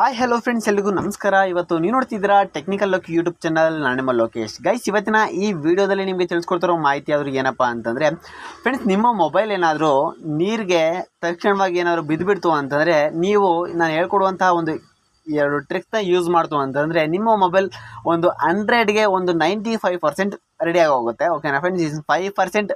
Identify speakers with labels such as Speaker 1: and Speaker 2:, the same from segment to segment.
Speaker 1: Hi hello friends ಎಲ್ರಿಗೂ ನಮಸ್ಕಾರ. ಇವತ್ತು ನೀವು ನೋಡ್ತಿದ್ದೀರಾ ಟೆಕ್ನಿಕಲ್ ಲೋಕ್ ಯೂಟ್ಯೂಬ್ ಚಾನಲ್ ನಾನು ನಿಮ್ಮ ಲೋಕೇಶ್. ಗೈಸ್ ಇವತ್ತಿನ ಈ ವಿಡಿಯೋದಲ್ಲಿ ನಿಮಗೆ ತಿಳಿಸ್ಕೊಡ್ತಿರೋ ಮಾಹಿತಿ ಆದರೂ ಏನಪ್ಪ ಅಂತಂದರೆ ಫ್ರೆಂಡ್ಸ್ ನಿಮ್ಮ ಮೊಬೈಲ್ ಏನಾದರೂ ನೀರಿಗೆ ತಕ್ಷಣವಾಗಿ ಏನಾದರೂ ಬಿದ್ದುಬಿಡ್ತು ಅಂತಂದರೆ, ನೀವು ನಾನು ಹೇಳ್ಕೊಡುವಂತಹ ಒಂದು ಎರಡು ಟ್ರಿಕ್ಸ್ನ ಯೂಸ್ ಮಾಡ್ತು ಅಂತಂದರೆ, ನಿಮ್ಮ ಮೊಬೈಲ್ ಒಂದು ಹಂಡ್ರೆಡ್ಗೆ ಒಂದು ನೈಂಟಿ ಫೈವ್ ಪರ್ಸೆಂಟ್ ರೆಡಿಯಾಗಿ ಹೋಗುತ್ತೆ ಓಕೆನಾ ಫ್ರೆಂಡ್ಸ್ ಫೈವ್ ಪರ್ಸೆಂಟ್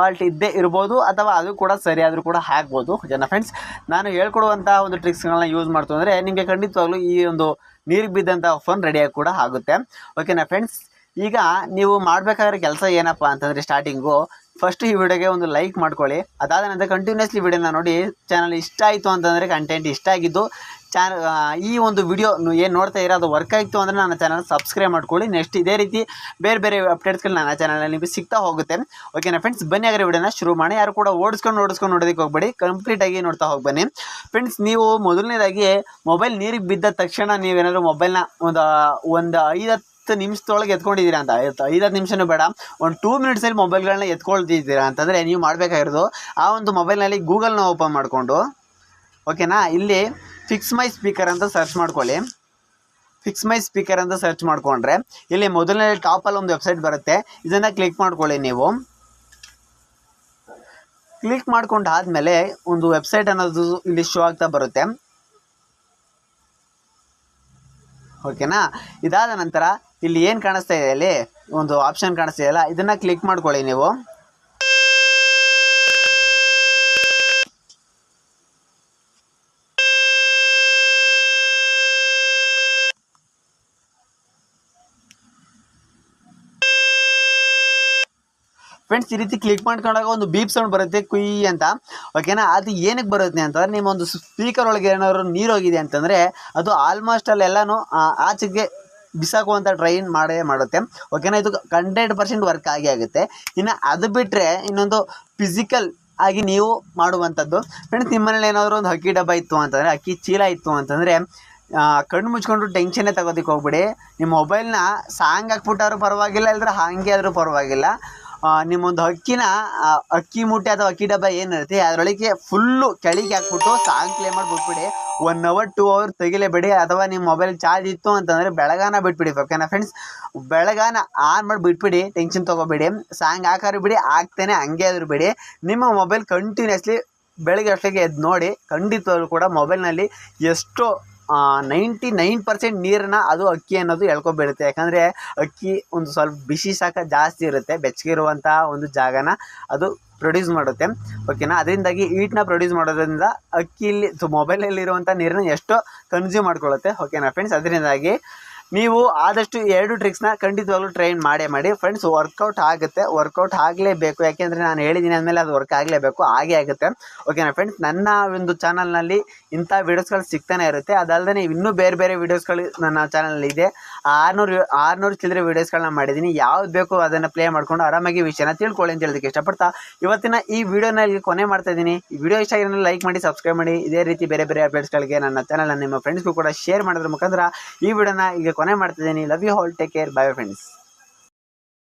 Speaker 1: ಫಾಲ್ಟ್ ಇದ್ದೇ ಇರ್ಬೋದು ಅಥವಾ ಅದು ಕೂಡ ಸರಿಯಾದರೂ ಕೂಡ ಆಗ್ಬೋದು ಜನ ಫ್ರೆಂಡ್ಸ್ ನಾನು ಹೇಳ್ಕೊಡುವಂಥ ಒಂದು ಟ್ರಿಕ್ಸ್ಗಳನ್ನ ಯೂಸ್ ಮಾಡ್ತು ಅಂದರೆ ನಿಮಗೆ ಖಂಡಿತವಾಗ್ಲೂ ಈ ಒಂದು ನೀರಿಗೆ ಬಿದ್ದಂಥ ಫೋನ್ ರೆಡಿಯಾಗಿ ಕೂಡ ಆಗುತ್ತೆ. ಓಕೆನಾ ಫ್ರೆಂಡ್ಸ್ ಈಗ ನೀವು ಮಾಡಬೇಕಾದ್ರೆ ಕೆಲಸ ಏನಪ್ಪ ಅಂತಂದರೆ ಸ್ಟಾರ್ಟಿಂಗು ಫಸ್ಟ್ ಈ ವಿಡಿಯೋಗೆ ಒಂದು ಲೈಕ್ ಮಾಡ್ಕೊಳ್ಳಿ. ಅದಾದ ನಂತರ ಕಂಟಿನ್ಯೂಸ್ಲಿ ವಿಡಿಯೋನ ನೋಡಿ ಚಾನಲ್ ಇಷ್ಟ ಆಯಿತು ಅಂತಂದರೆ ಕಂಟೆಂಟ್ ಇಷ್ಟ ಆಗಿದ್ದು ಚಾನ ಈ ಒಂದು ವಿಡಿಯೋ ಏನು ನೋಡ್ತಾ ಇರೋ ಅದು ವರ್ಕ್ ಆಯಿತು ಅಂದರೆ ನನ್ನ ಚಾನಲ್ ಸಬ್ಸ್ಕ್ರೈಬ್ ಮಾಡ್ಕೊಳ್ಳಿ. ನೆಕ್ಸ್ಟ್ ಇದೇ ರೀತಿ ಬೇರೆ ಬೇರೆ ಅಪ್ಡೇಟ್ಸ್ಗಳು ನನ್ನ ಚಾನಲಲ್ಲಿ ನಿಮಗೆ ಸಿಗ್ತಾ ಹೋಗುತ್ತೆ. ಓಕೆನಾ ಫ್ರೆಂಡ್ಸ್ ಬನ್ನಿ ಆಗಿರೋ ವಿಡಿಯೋನ ಶುರು ಮಾಡಿ ಯಾರು ಕೂಡ ಓಡಿಸ್ಕೊಂಡು ಓಡಿಸ್ಕೊಂಡು ನೋಡೋದಕ್ಕೆ ಹೋಗಬೇಡಿ. ಕಂಪ್ಲೀಟಾಗಿ ನೋಡ್ತಾ ಹೋಗಿ ಬನ್ನಿ ಫ್ರೆಂಡ್ಸ್ ನೀವು ಮೊದಲನೇದಾಗಿ ಮೊಬೈಲ್ ನೀರಿಗೆ ಬಿದ್ದ ತಕ್ಷಣ ನೀವೇನಾದರೂ ಮೊಬೈಲ್ನ ಒಂದು ಒಂದು ಐದು ಹತ್ತು ನಿಮಿಷದೊಳಗೆ ಎತ್ಕೊಂಡಿದ್ದೀರಾ ಅಂತ. ಐದು ಹತ್ತು ನಿಮಿಷನೂ ಬೇಡ. ಒಂದು ಟೂ ಮಿನಿಟ್ಸಲ್ಲಿ ಮೊಬೈಲ್ಗಳನ್ನ ಎತ್ಕೊಳ್ತಿದ್ದೀರಾ ಅಂತಂದರೆ ನೀವು ಮಾಡಬೇಕಾಗಿರೋದು ಆ ಒಂದು ಮೊಬೈಲ್ನಲ್ಲಿ ಗೂಗಲ್ನ ಓಪನ್ ಮಾಡಿಕೊಂಡು. ಓಕೆನಾ ಇಲ್ಲಿ ಫಿಕ್ಸ್ ಮೈ ಸ್ಪೀಕರ್ ಅಂತ ಸರ್ಚ್ ಮಾಡ್ಕೊಳ್ಳಿ. ಫಿಕ್ಸ್ ಮೈ ಸ್ಪೀಕರ್ ಅಂತ ಸರ್ಚ್ ಮಾಡಿಕೊಂಡ್ರೆ ಇಲ್ಲಿ ಮೊದಲನೇ ಟಾಪಲ್ಲಿ ಒಂದು ವೆಬ್ಸೈಟ್ ಬರುತ್ತೆ. ಇದನ್ನು ಕ್ಲಿಕ್ ಮಾಡ್ಕೊಳ್ಳಿ ನೀವು. ಕ್ಲಿಕ್ ಮಾಡ್ಕೊಂಡು ಆದಮೇಲೆ ಒಂದು ವೆಬ್ಸೈಟ್ ಅನ್ನೋದು ಇಲ್ಲಿ ಶೋ ಆಗ್ತಾ ಬರುತ್ತೆ. ಓಕೆನಾ ಇದಾದ ನಂತರ ಇಲ್ಲಿ ಏನು ಕಾಣಿಸ್ತಾ ಇದೆ ಇಲ್ಲಿ ಒಂದು ಆಪ್ಷನ್ ಕಾಣಿಸ್ತಾ ಇದೆಯಲ್ಲ ಇದನ್ನು ಕ್ಲಿಕ್ ಮಾಡ್ಕೊಳ್ಳಿ ನೀವು. ಫ್ರೆಂಡ್ಸ್ ಈ ರೀತಿ ಕ್ಲಿಕ್ ಮಾಡ್ಕೊಂಡಾಗ ಒಂದು ಬೀಪ್ ಸೌಂಡ್ ಬರುತ್ತೆ, ಕುಯ್ ಅಂತ. ಓಕೆನಾ ಅದು ಏನಕ್ಕೆ ಬರುತ್ತೆ ಅಂತಂದರೆ, ನಿಮ್ಮ ಒಂದು ಸ್ಪೀಕರ್ ಒಳಗೆ ಏನಾದ್ರು ನೀರು ಹೋಗಿದೆ ಅಂತಂದರೆ, ಅದು ಆಲ್ಮೋಸ್ಟ್ ಅಲ್ಲೆಲ್ಲನೂ ಆಚೆಗೆ ಬಿಸಾಕುವಂಥ ಟ್ರೈನ್ ಮಾಡೇ ಮಾಡುತ್ತೆ. ಓಕೆನಾ ಇದು ಹಂಡ್ರೆಡ್ ಪರ್ಸೆಂಟ್ ವರ್ಕ್ ಆಗಿ ಆಗುತ್ತೆ. ಇನ್ನು ಅದು ಬಿಟ್ಟರೆ ಇನ್ನೊಂದು ಫಿಸಿಕಲ್ ಆಗಿ ನೀವು ಮಾಡುವಂಥದ್ದು. ಫ್ರೆಂಡ್ಸ್ ನಿಮ್ಮ ಮನೇಲಿ ಏನಾದರೂ ಒಂದು ಅಕ್ಕಿ ಡಬ್ಬ ಇತ್ತು ಅಂತಂದರೆ, ಅಕ್ಕಿ ಚೀಲ ಇತ್ತು ಅಂತಂದರೆ ಕಣ್ಣು ಮುಚ್ಕೊಂಡು ಟೆನ್ಷನ್ನೇ ತಗೋದಕ್ಕೆ ಹೋಗ್ಬಿಡಿ. ನಿಮ್ಮ ಮೊಬೈಲ್ನ ಸಾಂಗ್ ಹಾಕ್ಬಿಟ್ಟಾದ್ರೂ ಪರವಾಗಿಲ್ಲ ಇಲ್ಲದ್ರೆ ಹಾಗೆ ಆದರೂ ಪರವಾಗಿಲ್ಲ. ನಿಮ್ಮೊಂದು ಅಕ್ಕಿನ ಅಕ್ಕಿ ಮೂಟೆ ಅಥವಾ ಅಕ್ಕಿ ಡಬ್ಬ ಏನಿರುತ್ತೆ, ಅದರೊಳಗೆ ಫುಲ್ಲು ಕೆಳಗೆ ಹಾಕ್ಬಿಟ್ಟು ಸಾಂಗ್ ಪ್ಲೇ ಮಾಡಿ ಬಿಟ್ಬಿಡಿ ಒನ್ ಅವರ್ ಟೂ ಅವರ್ ತೆಗಿಲೇಬೇಡಿ. ಅಥವಾ ನಿಮ್ಮ ಮೊಬೈಲ್ ಚಾರ್ಜ್ ಇತ್ತು ಅಂತಂದರೆ ಬೆಳಗಾನ ಬಿಟ್ಬಿಡಿ ಓಕೆನಾ ಫ್ರೆಂಡ್ಸ್ ಬೆಳಗಾನ ಆನ್ ಮಾಡಿ ಬಿಟ್ಬಿಡಿ ಟೆನ್ಷನ್ ತೊಗೋಬೇಡಿ. ಸಾಂಗ್ ಹಾಕಾರು ಬಿಡಿ, ಹಾಕ್ತೇನೆ, ಹಂಗೆ ಆದರೂ ಬಿಡಿ. ನಿಮ್ಮ ಮೊಬೈಲ್ ಕಂಟಿನ್ಯೂಸ್ಲಿ ಬೆಳಗ್ಗೆ ಅಷ್ಟಕ್ಕೆ ಎದ್ದು ನೋಡಿ, ಖಂಡಿತವಾಗ್ಲೂ ಕೂಡ ಮೊಬೈಲ್ನಲ್ಲಿ ಎಷ್ಟೋ ನೈಂಟಿ ನೈನ್ ಪರ್ಸೆಂಟ್ ನೀರನ್ನ ಅದು ಅಕ್ಕಿ ಅನ್ನೋದು ಎಳ್ಕೊಬಿಡುತ್ತೆ. ಯಾಕಂದರೆ ಅಕ್ಕಿ ಒಂದು ಸ್ವಲ್ಪ ಬಿಸಿ ಶಾಖ ಜಾಸ್ತಿ ಇರುತ್ತೆ. ಬೆಚ್ಚಗಿರುವಂಥ ಒಂದು ಜಾಗನ ಅದು ಪ್ರೊಡ್ಯೂಸ್ ಮಾಡುತ್ತೆ. ಓಕೆನಾ ಅದರಿಂದಾಗಿ ಈಟ್ನ ಪ್ರೊಡ್ಯೂಸ್ ಮಾಡೋದ್ರಿಂದ ಅಕ್ಕಿಲಿ ಮೊಬೈಲಲ್ಲಿರುವಂಥ ನೀರನ್ನ ಎಷ್ಟೋ ಕನ್ಸ್ಯೂಮ್ ಮಾಡ್ಕೊಳ್ಳುತ್ತೆ. ಓಕೆನಾ ಫ್ರೆಂಡ್ಸ್ ಅದರಿಂದಾಗಿ ನೀವು ಆದಷ್ಟು ಎರಡು ಟ್ರಿಕ್ಸ್ನ ಖಂಡಿತವಾಗ್ಲೂ ಟ್ರೈನ್ ಮಾಡೇ ಮಾಡಿ. ಫ್ರೆಂಡ್ಸ್ ವರ್ಕೌಟ್ ಆಗುತ್ತೆ. ವರ್ಕೌಟ್ ಆಗಲೇಬೇಕು. ಯಾಕೆಂದರೆ ನಾನು ಹೇಳಿದ್ದೀನಿ ಅಂದಮೇಲೆ ಅದು ವರ್ಕ್ ಆಗಲೇಬೇಕು. ಹಾಗೆ ಆಗುತ್ತೆ. ಓಕೆನಾ ಫ್ರೆಂಡ್ಸ್ ನನ್ನ ಒಂದು ಚಾನಲ್ನಲ್ಲಿ ಇಂಥ ವೀಡಿಯೋಸ್ಗಳು ಸಿಗ್ತಾನೆ ಇರುತ್ತೆ. ಅದಲ್ಲದೆ ಇನ್ನೂ ಬೇರೆ ಬೇರೆ ವೀಡಿಯೋಸ್ಗಳು ನನ್ನ ಚಾನಲಲ್ಲಿ ಇದೆ. ಆರುನೂರು ಆರುನೂರು ಚಿಲ್ಲರೆ ವೀಡಿಯೋಸ್ಗಳನ್ನ ಮಾಡಿದ್ದೀನಿ ಯಾವ್ದು ಬೇಕು ಅದನ್ನು ಪ್ಲೇ ಮಾಡಿಕೊಂಡು ಆರಾಮಾಗಿ ವಿಷಯನ ತಿಳ್ಕೊಳ್ಳಿ ಅಂತ ಹೇಳೋದಕ್ಕೆ ಇಷ್ಟಪಡ್ತಾ. ಇವತ್ತಿನ ಈ ವಿಡಿಯೋನ ಇಲ್ಲಿ ಕೊನೆ ಮಾಡ್ತಾ ಇದ್ದೀನಿ. ಈ ವಿಡಿಯೋ ಇಷ್ಟ ಆಗಿರೋ ಲೈಕ್ ಮಾಡಿ ಸಬ್ಸ್ಕ್ರೈಬ್ ಮಾಡಿ. ಇದೇ ರೀತಿ ಬೇರೆ ಬೇರೆ ಅಪ್ಡೇಟ್ಸ್ಗಳಿಗೆ ನನ್ನ ಚಾನಲ್ನ ನಿಮ್ಮ ಫ್ರೆಂಡ್ಸ್ಗೂ ಕೂಡ ಶೇರ್ ಮಾಡೋದ್ರ ಮುಖಾಂತರ ಈ ವಿಡಿಯೋನ ಈಗ ಕೊನೆ ಮಾಡ್ತಿದ್ದೀನಿ. Love you all take care bye friends